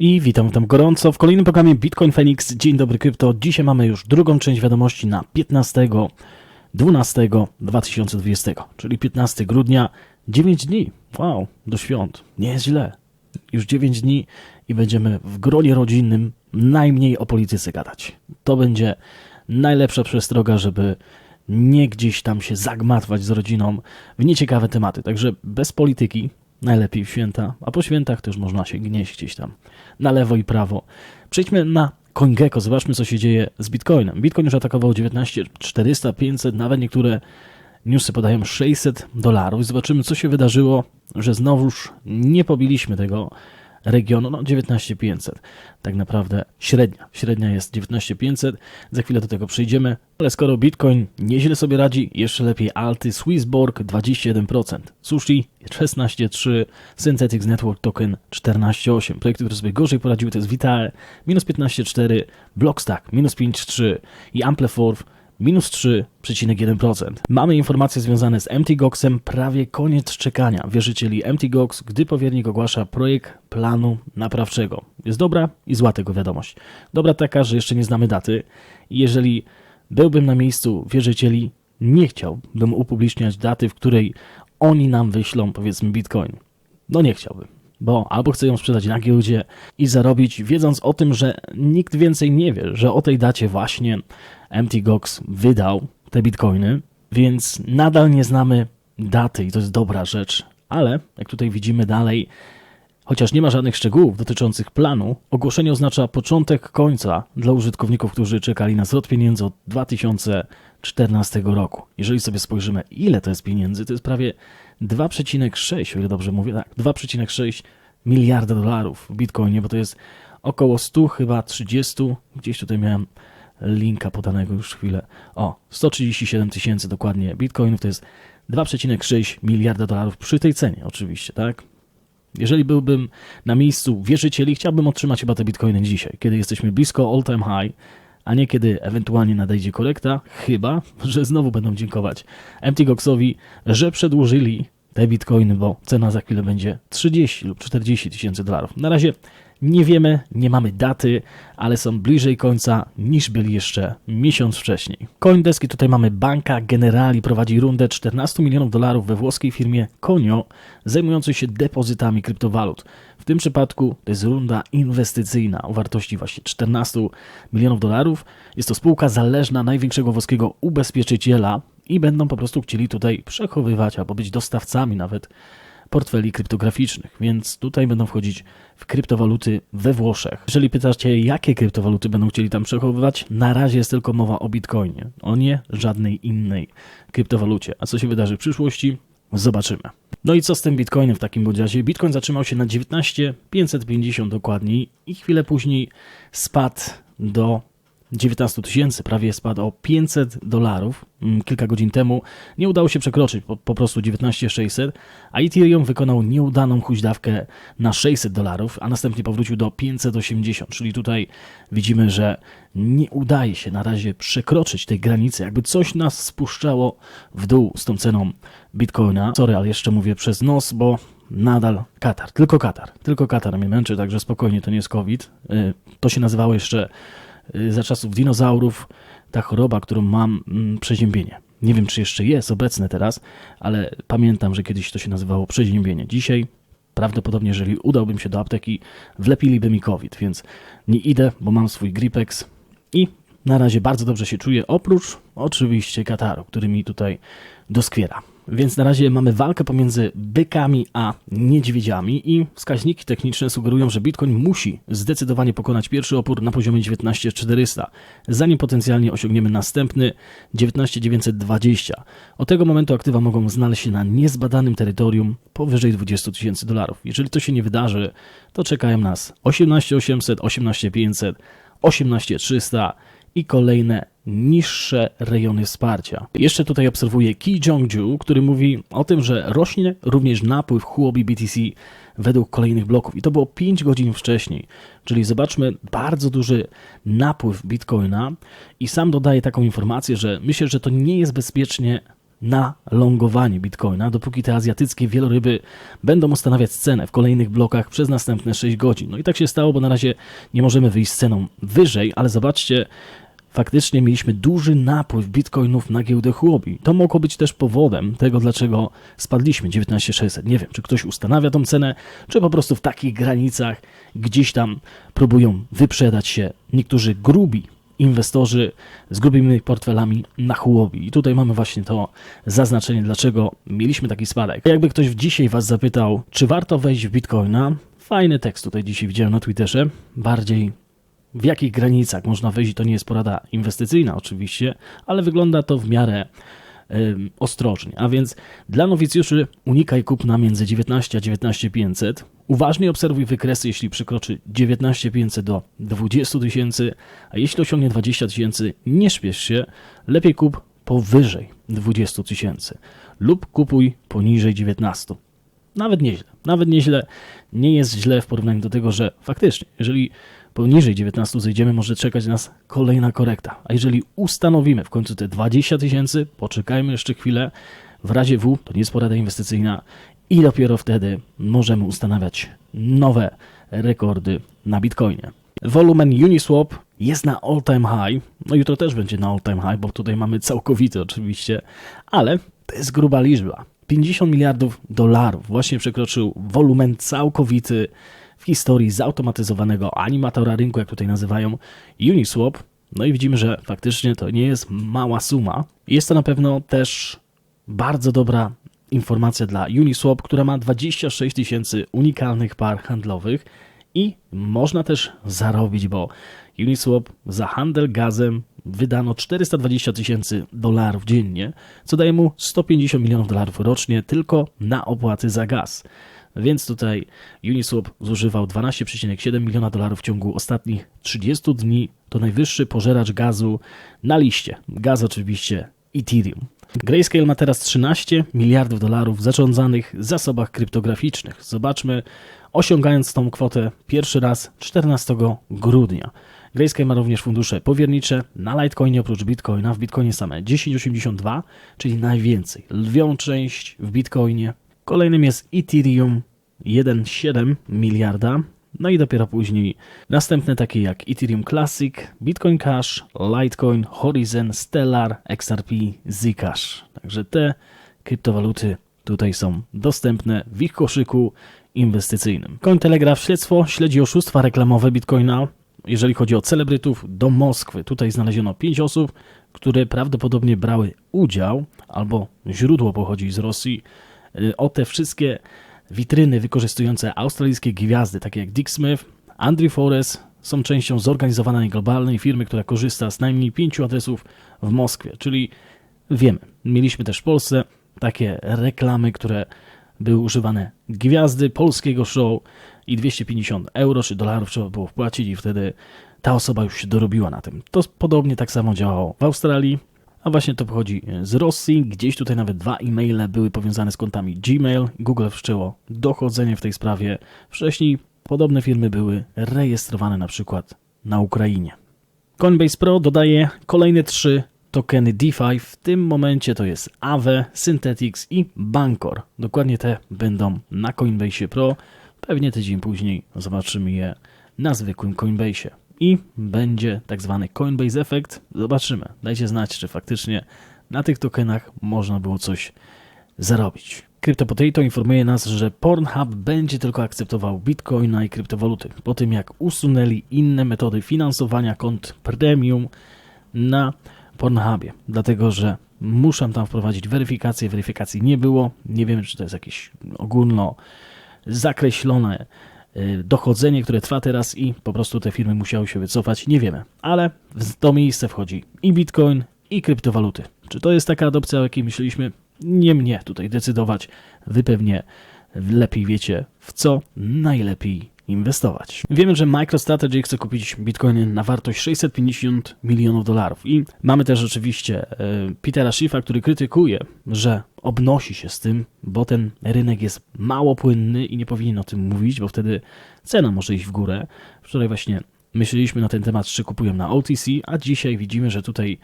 I witam tam gorąco w kolejnym programie Bitcoin Phoenix. Dzień dobry krypto. Dzisiaj mamy już drugą część wiadomości na 15 12 2020, czyli 15 grudnia. 9 dni. Wow, do świąt. Nie jest źle. Już 9 dni i będziemy w gronie rodzinnym najmniej o polityce gadać. To będzie najlepsza przestroga, żeby nie gdzieś tam się zagmatwać z rodziną w nieciekawe tematy. Także bez polityki, najlepiej w święta, a po świętach też można się gnieść gdzieś tam na lewo i prawo. Przejdźmy na CoinGecko, zobaczmy co się dzieje z Bitcoinem. Bitcoin już atakował 19 400, 500, nawet niektóre newsy podają 600 dolarów. Zobaczymy co się wydarzyło, że znowuż nie pobiliśmy tego regionu, no 19500. Tak naprawdę średnia. Średnia jest 19500. Za chwilę do tego przejdziemy. Ale skoro Bitcoin nieźle sobie radzi, jeszcze lepiej Alty, Swissborg 21%, Sushi 16,3%, Synthetics Network Token 14,8%. Projekty, które sobie gorzej poradziły to jest Vitae minus 15,4%, Blockstack minus 5,3% i Ampleforth minus 3,1%. Mamy informacje związane z MTGOXem, prawie koniec czekania wierzycieli MTGOX, gdy powiernik ogłasza projekt planu naprawczego. Jest dobra i zła tego wiadomość. Dobra taka, że jeszcze nie znamy daty i jeżeli byłbym na miejscu wierzycieli, nie chciałbym upubliczniać daty, w której oni nam wyślą, powiedzmy, bitcoin. No nie chciałbym bo albo chce ją sprzedać na giełdzie i zarobić, wiedząc o tym, że nikt więcej nie wie, że o tej dacie właśnie MTGOX wydał te bitcoiny, więc nadal nie znamy daty i to jest dobra rzecz, ale jak tutaj widzimy dalej, chociaż nie ma żadnych szczegółów dotyczących planu, ogłoszenie oznacza początek końca dla użytkowników, którzy czekali na zwrot pieniędzy od 2014 roku. Jeżeli sobie spojrzymy, ile to jest pieniędzy, to jest prawie 2,6, o ile dobrze mówię, tak, 2,6 miliarda dolarów w bitcoinie, bo to jest około 100, chyba 30, gdzieś tutaj miałem linka podanego już chwilę. O, 137 tysięcy dokładnie bitcoinów to jest 2,6 miliarda dolarów przy tej cenie, oczywiście, tak? Jeżeli byłbym na miejscu wierzycieli, chciałbym otrzymać chyba te bitcoiny dzisiaj, kiedy jesteśmy blisko all time high, a nie kiedy ewentualnie nadejdzie korekta, chyba, że znowu będą dziękować MTGOXowi, że przedłużyli te bitcoiny, bo cena za chwilę będzie 30 lub 40 tysięcy dolarów. Na razie nie wiemy, nie mamy daty, ale są bliżej końca niż byli jeszcze miesiąc wcześniej. Coindeski tutaj mamy banka Generali prowadzi rundę 14 milionów dolarów we włoskiej firmie Conio zajmującej się depozytami kryptowalut. W tym przypadku to jest runda inwestycyjna o wartości właśnie 14 milionów dolarów. Jest to spółka zależna największego włoskiego ubezpieczyciela i będą po prostu chcieli tutaj przechowywać albo być dostawcami nawet portfeli kryptograficznych, więc tutaj będą wchodzić w kryptowaluty we Włoszech. Jeżeli pytacie, jakie kryptowaluty będą chcieli tam przechowywać, na razie jest tylko mowa o Bitcoinie, o nie żadnej innej kryptowalucie. A co się wydarzy w przyszłości? Zobaczymy. No i co z tym Bitcoinem w takim razie? Bitcoin zatrzymał się na 19 550 dokładniej i chwilę później spadł do 19 tysięcy, prawie spadł o 500 dolarów mm, kilka godzin temu. Nie udało się przekroczyć po, po prostu 19600, a Ethereum wykonał nieudaną huźdawkę na 600 dolarów, a następnie powrócił do 580, czyli tutaj widzimy, że nie udaje się na razie przekroczyć tej granicy, jakby coś nas spuszczało w dół z tą ceną Bitcoina. Sorry, ale jeszcze mówię przez nos, bo nadal Katar, tylko Katar, tylko Katar mnie męczy, także spokojnie, to nie jest COVID. Y, to się nazywało jeszcze za czasów dinozaurów ta choroba, którą mam, mm, przeziębienie. Nie wiem, czy jeszcze jest obecne teraz, ale pamiętam, że kiedyś to się nazywało przeziębienie. Dzisiaj prawdopodobnie, jeżeli udałbym się do apteki, wlepiliby mi COVID, więc nie idę, bo mam swój Gripex i na razie bardzo dobrze się czuję, oprócz oczywiście Kataru, który mi tutaj doskwiera. Więc na razie mamy walkę pomiędzy bykami a niedźwiedziami i wskaźniki techniczne sugerują, że Bitcoin musi zdecydowanie pokonać pierwszy opór na poziomie 19400, zanim potencjalnie osiągniemy następny 19920. Od tego momentu aktywa mogą znaleźć się na niezbadanym terytorium powyżej 20 tysięcy dolarów. Jeżeli to się nie wydarzy, to czekają nas 18800, 18500, 18300 i kolejne niższe rejony wsparcia. Jeszcze tutaj obserwuję Ki Jong-ju, który mówi o tym, że rośnie również napływ Huobi BTC według kolejnych bloków i to było 5 godzin wcześniej. Czyli zobaczmy bardzo duży napływ Bitcoina i sam dodaje taką informację, że myślę, że to nie jest bezpiecznie na longowanie bitcoina, dopóki te azjatyckie wieloryby będą ustanawiać cenę w kolejnych blokach przez następne 6 godzin. No i tak się stało, bo na razie nie możemy wyjść z ceną wyżej, ale zobaczcie, faktycznie mieliśmy duży napływ bitcoinów na giełdę Huobi. To mogło być też powodem tego, dlaczego spadliśmy 19600. Nie wiem, czy ktoś ustanawia tą cenę, czy po prostu w takich granicach gdzieś tam próbują wyprzedać się niektórzy grubi inwestorzy z grubymi portfelami na Huobi. I tutaj mamy właśnie to zaznaczenie, dlaczego mieliśmy taki spadek. Jakby ktoś dzisiaj Was zapytał, czy warto wejść w Bitcoina, fajny tekst tutaj dzisiaj widziałem na Twitterze, bardziej w jakich granicach można wejść, to nie jest porada inwestycyjna oczywiście, ale wygląda to w miarę ostrożnie. A więc dla nowicjuszy unikaj kupna między 19 a 19500. Uważnie obserwuj wykresy, jeśli przekroczy 19500 do 20 tysięcy, a jeśli osiągnie 20 tysięcy, nie śpiesz się, lepiej kup powyżej 20 tysięcy lub kupuj poniżej 19. Nawet nieźle. Nawet nieźle. Nie jest źle w porównaniu do tego, że faktycznie, jeżeli poniżej 19 zejdziemy, może czekać nas kolejna korekta. A jeżeli ustanowimy w końcu te 20 tysięcy, poczekajmy jeszcze chwilę. W razie W to nie jest porada inwestycyjna i dopiero wtedy możemy ustanawiać nowe rekordy na Bitcoinie. Wolumen Uniswap jest na all time high. No jutro też będzie na all time high, bo tutaj mamy całkowity oczywiście, ale to jest gruba liczba. 50 miliardów dolarów właśnie przekroczył wolumen całkowity w historii zautomatyzowanego animatora rynku, jak tutaj nazywają, Uniswap. No i widzimy, że faktycznie to nie jest mała suma. Jest to na pewno też bardzo dobra informacja dla Uniswap, która ma 26 tysięcy unikalnych par handlowych i można też zarobić, bo Uniswap za handel gazem wydano 420 tysięcy dolarów dziennie, co daje mu 150 milionów dolarów rocznie tylko na opłaty za gaz. Więc tutaj Uniswap zużywał 12,7 miliona dolarów w ciągu ostatnich 30 dni. To najwyższy pożeracz gazu na liście. Gaz oczywiście Ethereum. Grayscale ma teraz 13 miliardów dolarów w zarządzanych zasobach kryptograficznych. Zobaczmy, osiągając tą kwotę pierwszy raz 14 grudnia. Grayscale ma również fundusze powiernicze na Litecoinie oprócz Bitcoina, w Bitcoinie same 1082, czyli najwięcej. Lwią część w Bitcoinie. Kolejnym jest Ethereum 1,7 miliarda. No i dopiero później następne takie jak Ethereum Classic, Bitcoin Cash, Litecoin, Horizon, Stellar, XRP, Zcash. Także te kryptowaluty tutaj są dostępne w ich koszyku inwestycyjnym. Cointelegraph śledztwo śledzi oszustwa reklamowe Bitcoina. Jeżeli chodzi o celebrytów, do Moskwy. Tutaj znaleziono 5 osób, które prawdopodobnie brały udział, albo źródło pochodzi z Rosji. O te wszystkie Witryny wykorzystujące australijskie gwiazdy, takie jak Dick Smith, Andrew Forrest, są częścią zorganizowanej globalnej firmy, która korzysta z najmniej pięciu adresów w Moskwie. Czyli wiemy, mieliśmy też w Polsce takie reklamy, które były używane gwiazdy polskiego show i 250 euro czy dolarów trzeba było wpłacić i wtedy ta osoba już się dorobiła na tym. To podobnie tak samo działało w Australii, a właśnie to pochodzi z Rosji. Gdzieś tutaj nawet dwa e-maile były powiązane z kontami Gmail. Google wszczęło dochodzenie w tej sprawie. Wcześniej podobne firmy były rejestrowane na przykład na Ukrainie. Coinbase Pro dodaje kolejne trzy tokeny DeFi. W tym momencie to jest Aave, Synthetics i Bancor. Dokładnie te będą na Coinbase Pro. Pewnie tydzień później zobaczymy je na zwykłym Coinbase i będzie tak zwany Coinbase Effect. Zobaczymy. Dajcie znać, czy faktycznie na tych tokenach można było coś zarobić. CryptoPotato informuje nas, że Pornhub będzie tylko akceptował bitcoina i kryptowaluty, po tym jak usunęli inne metody finansowania kont premium na Pornhubie, dlatego że muszę tam wprowadzić weryfikację, weryfikacji nie było, nie wiemy czy to jest jakieś ogólno zakreślone dochodzenie, które trwa teraz i po prostu te firmy musiały się wycofać, nie wiemy. Ale w to miejsce wchodzi i Bitcoin, i kryptowaluty. Czy to jest taka adopcja, o jakiej myśleliśmy? Nie mnie tutaj decydować. Wy pewnie lepiej wiecie, w co najlepiej inwestować. Wiemy, że MicroStrategy chce kupić bitcoiny na wartość 650 milionów dolarów i mamy też oczywiście e, Petera Schiffa, który krytykuje, że obnosi się z tym, bo ten rynek jest mało płynny i nie powinien o tym mówić, bo wtedy cena może iść w górę. Wczoraj właśnie myśleliśmy na ten temat, czy kupują na OTC, a dzisiaj widzimy, że tutaj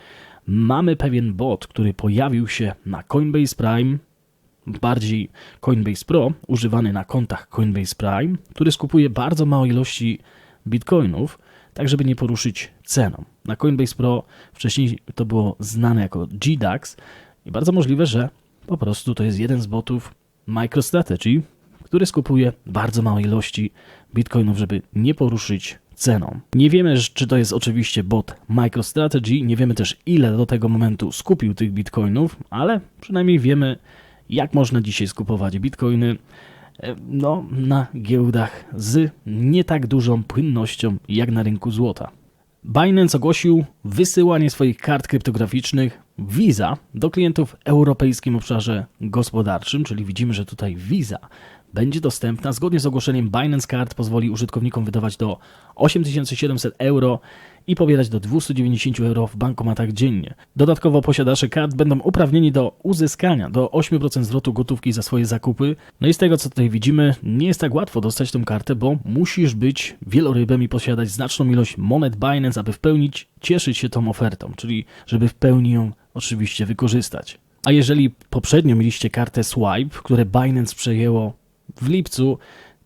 mamy pewien bot, który pojawił się na Coinbase Prime, bardziej Coinbase Pro, używany na kontach Coinbase Prime, który skupuje bardzo małe ilości bitcoinów, tak żeby nie poruszyć ceną. Na Coinbase Pro wcześniej to było znane jako GDAX i bardzo możliwe, że po prostu to jest jeden z botów MicroStrategy, który skupuje bardzo małe ilości bitcoinów, żeby nie poruszyć ceną. Nie wiemy, czy to jest oczywiście bot MicroStrategy, nie wiemy też ile do tego momentu skupił tych bitcoinów, ale przynajmniej wiemy, jak można dzisiaj skupować bitcoiny e, no, na giełdach z nie tak dużą płynnością jak na rynku złota. Binance ogłosił wysyłanie swoich kart kryptograficznych Visa do klientów w europejskim obszarze gospodarczym, czyli widzimy, że tutaj Visa będzie dostępna. Zgodnie z ogłoszeniem Binance Card pozwoli użytkownikom wydawać do 8700 euro i pobierać do 290 euro w bankomatach dziennie. Dodatkowo posiadacze kart będą uprawnieni do uzyskania do 8% zwrotu gotówki za swoje zakupy. No i z tego co tutaj widzimy, nie jest tak łatwo dostać tą kartę, bo musisz być wielorybem i posiadać znaczną ilość monet Binance, aby w pełni cieszyć się tą ofertą, czyli żeby w pełni ją oczywiście wykorzystać. A jeżeli poprzednio mieliście kartę Swipe, które Binance przejęło w lipcu,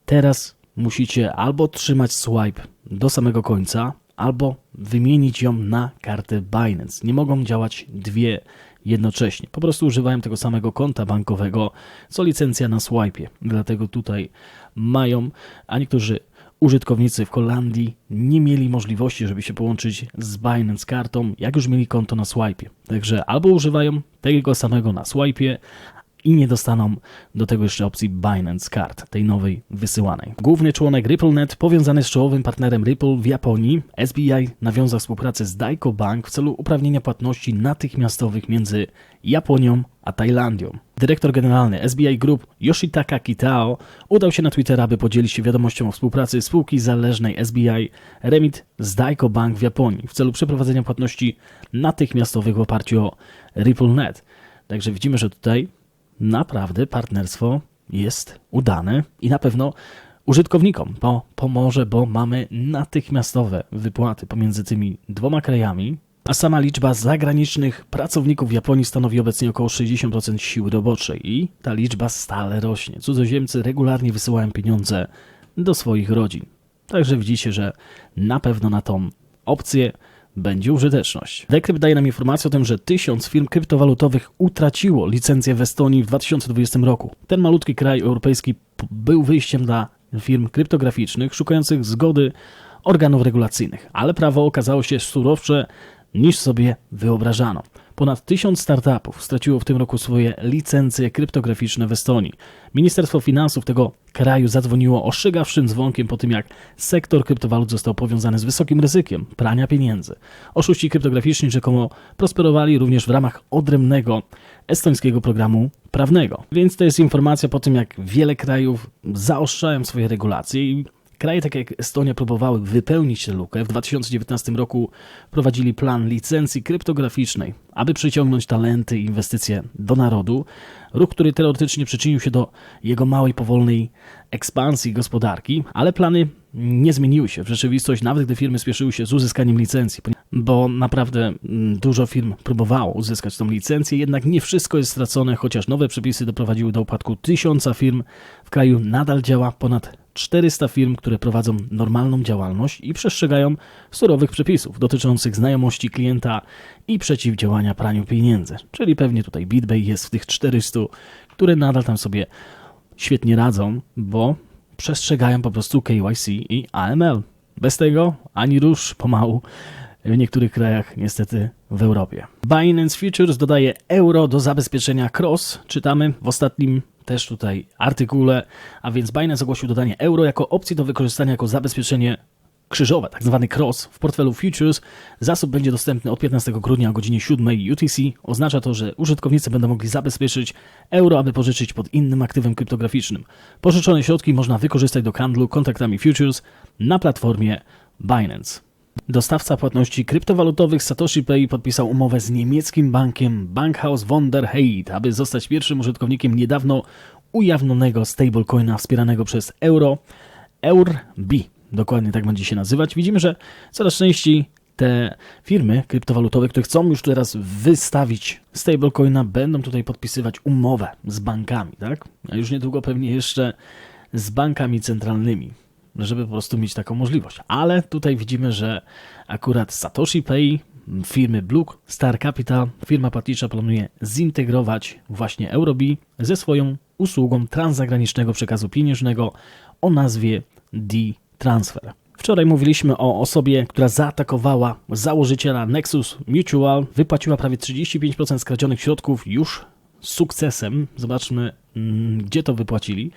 teraz musicie albo trzymać swipe do samego końca, albo wymienić ją na kartę Binance. Nie mogą działać dwie jednocześnie. Po prostu używają tego samego konta bankowego, co licencja na swipe. Dlatego tutaj mają, a niektórzy użytkownicy w Holandii nie mieli możliwości, żeby się połączyć z Binance kartą, jak już mieli konto na swipe. Także albo używają tego samego na swipe, i nie dostaną do tego jeszcze opcji Binance Card, tej nowej wysyłanej. Główny członek RippleNet, powiązany z czołowym partnerem Ripple w Japonii, SBI nawiązał współpracę z Daiko Bank w celu uprawnienia płatności natychmiastowych między Japonią a Tajlandią. Dyrektor generalny SBI Group Yoshitaka Kitao udał się na Twittera, aby podzielić się wiadomością o współpracy spółki zależnej SBI Remit z Daiko Bank w Japonii w celu przeprowadzenia płatności natychmiastowych w oparciu o RippleNet. Także widzimy, że tutaj naprawdę partnerstwo jest udane i na pewno użytkownikom to pomoże, bo mamy natychmiastowe wypłaty pomiędzy tymi dwoma krajami, a sama liczba zagranicznych pracowników w Japonii stanowi obecnie około 60% siły roboczej i ta liczba stale rośnie. Cudzoziemcy regularnie wysyłają pieniądze do swoich rodzin. Także widzicie, że na pewno na tą opcję będzie użyteczność. Decrypt daje nam informację o tym, że tysiąc firm kryptowalutowych utraciło licencję w Estonii w 2020 roku. Ten malutki kraj europejski był wyjściem dla firm kryptograficznych szukających zgody organów regulacyjnych, ale prawo okazało się surowsze niż sobie wyobrażano. Ponad tysiąc startupów straciło w tym roku swoje licencje kryptograficzne w Estonii. Ministerstwo Finansów tego kraju zadzwoniło oszczegawszym dzwonkiem po tym, jak sektor kryptowalut został powiązany z wysokim ryzykiem prania pieniędzy. Oszuści kryptograficzni rzekomo prosperowali również w ramach odrębnego estońskiego programu prawnego. Więc to jest informacja po tym, jak wiele krajów zaostrzają swoje regulacje i Kraje takie jak Estonia próbowały wypełnić tę lukę. W 2019 roku prowadzili plan licencji kryptograficznej, aby przyciągnąć talenty i inwestycje do narodu. Ruch, który teoretycznie przyczynił się do jego małej, powolnej ekspansji gospodarki, ale plany nie zmieniły się w rzeczywistość, nawet gdy firmy spieszyły się z uzyskaniem licencji, bo naprawdę mm, dużo firm próbowało uzyskać tą licencję, jednak nie wszystko jest stracone, chociaż nowe przepisy doprowadziły do upadku tysiąca firm. W kraju nadal działa ponad 400 firm, które prowadzą normalną działalność i przestrzegają surowych przepisów dotyczących znajomości klienta i przeciwdziałania praniu pieniędzy. Czyli pewnie tutaj BitBay jest w tych 400, które nadal tam sobie świetnie radzą, bo przestrzegają po prostu KYC i AML. Bez tego ani rusz pomału w niektórych krajach, niestety w Europie. Binance Futures dodaje euro do zabezpieczenia cross. Czytamy w ostatnim też tutaj artykule, a więc Binance ogłosił dodanie euro jako opcji do wykorzystania jako zabezpieczenie krzyżowe, tak zwany cross w portfelu Futures. Zasób będzie dostępny od 15 grudnia o godzinie 7 UTC. Oznacza to, że użytkownicy będą mogli zabezpieczyć euro, aby pożyczyć pod innym aktywem kryptograficznym. Pożyczone środki można wykorzystać do handlu kontraktami Futures na platformie Binance. Dostawca płatności kryptowalutowych Satoshi Pay podpisał umowę z niemieckim bankiem Bankhaus von der aby zostać pierwszym użytkownikiem niedawno ujawnionego stablecoina wspieranego przez euro EURB. Dokładnie tak będzie się nazywać. Widzimy, że coraz częściej te firmy kryptowalutowe, które chcą już teraz wystawić stablecoina, będą tutaj podpisywać umowę z bankami, tak? A już niedługo pewnie jeszcze z bankami centralnymi, żeby po prostu mieć taką możliwość. Ale tutaj widzimy, że akurat Satoshi Pay firmy Blue Star Capital, firma płatnicza planuje zintegrować właśnie Eurobi ze swoją usługą transzagranicznego przekazu pieniężnego o nazwie D-Transfer. Wczoraj mówiliśmy o osobie, która zaatakowała założyciela Nexus Mutual, wypłaciła prawie 35% skradzionych środków już z sukcesem. Zobaczmy, gdzie to wypłacili.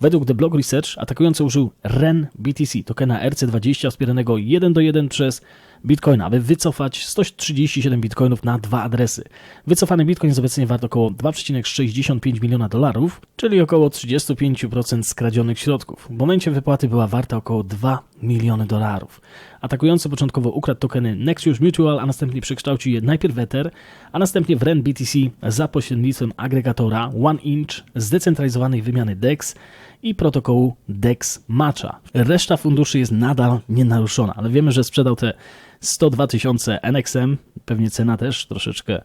Według The Blog Research atakujący użył REN BTC, tokena RC20 wspieranego 1 do 1 przez Bitcoin, aby wycofać 137 bitcoinów na dwa adresy. Wycofany bitcoin jest obecnie wart około 2,65 miliona dolarów, czyli około 35% skradzionych środków. W momencie wypłaty była warta około 2 miliony dolarów. Atakujący początkowo ukradł tokeny Nexus Mutual, a następnie przekształcił je najpierw w Ether, a następnie w REN BTC za pośrednictwem agregatora OneInch zdecentralizowanej wymiany DEX i protokołu DEX Matcha. Reszta funduszy jest nadal nienaruszona, ale wiemy, że sprzedał te 102 tysiące NXM, pewnie cena też troszeczkę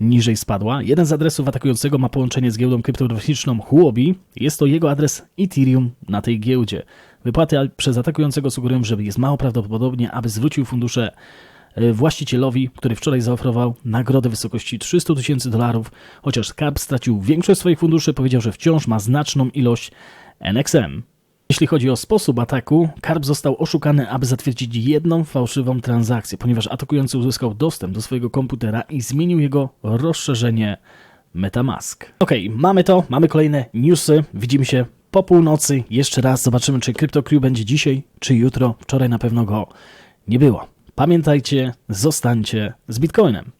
niżej spadła. Jeden z adresów atakującego ma połączenie z giełdą kryptograficzną Huobi. Jest to jego adres Ethereum na tej giełdzie. Wypłaty przez atakującego sugerują, że jest mało prawdopodobnie, aby zwrócił fundusze e, właścicielowi, który wczoraj zaoferował nagrodę w wysokości 300 tysięcy dolarów, chociaż Skarb stracił większość swoich funduszy, powiedział, że wciąż ma znaczną ilość NXM. Jeśli chodzi o sposób ataku, Karp został oszukany, aby zatwierdzić jedną fałszywą transakcję, ponieważ atakujący uzyskał dostęp do swojego komputera i zmienił jego rozszerzenie Metamask. Ok, mamy to, mamy kolejne newsy. Widzimy się po północy. Jeszcze raz zobaczymy, czy CryptoCrew będzie dzisiaj, czy jutro. Wczoraj na pewno go nie było. Pamiętajcie, zostańcie z Bitcoinem.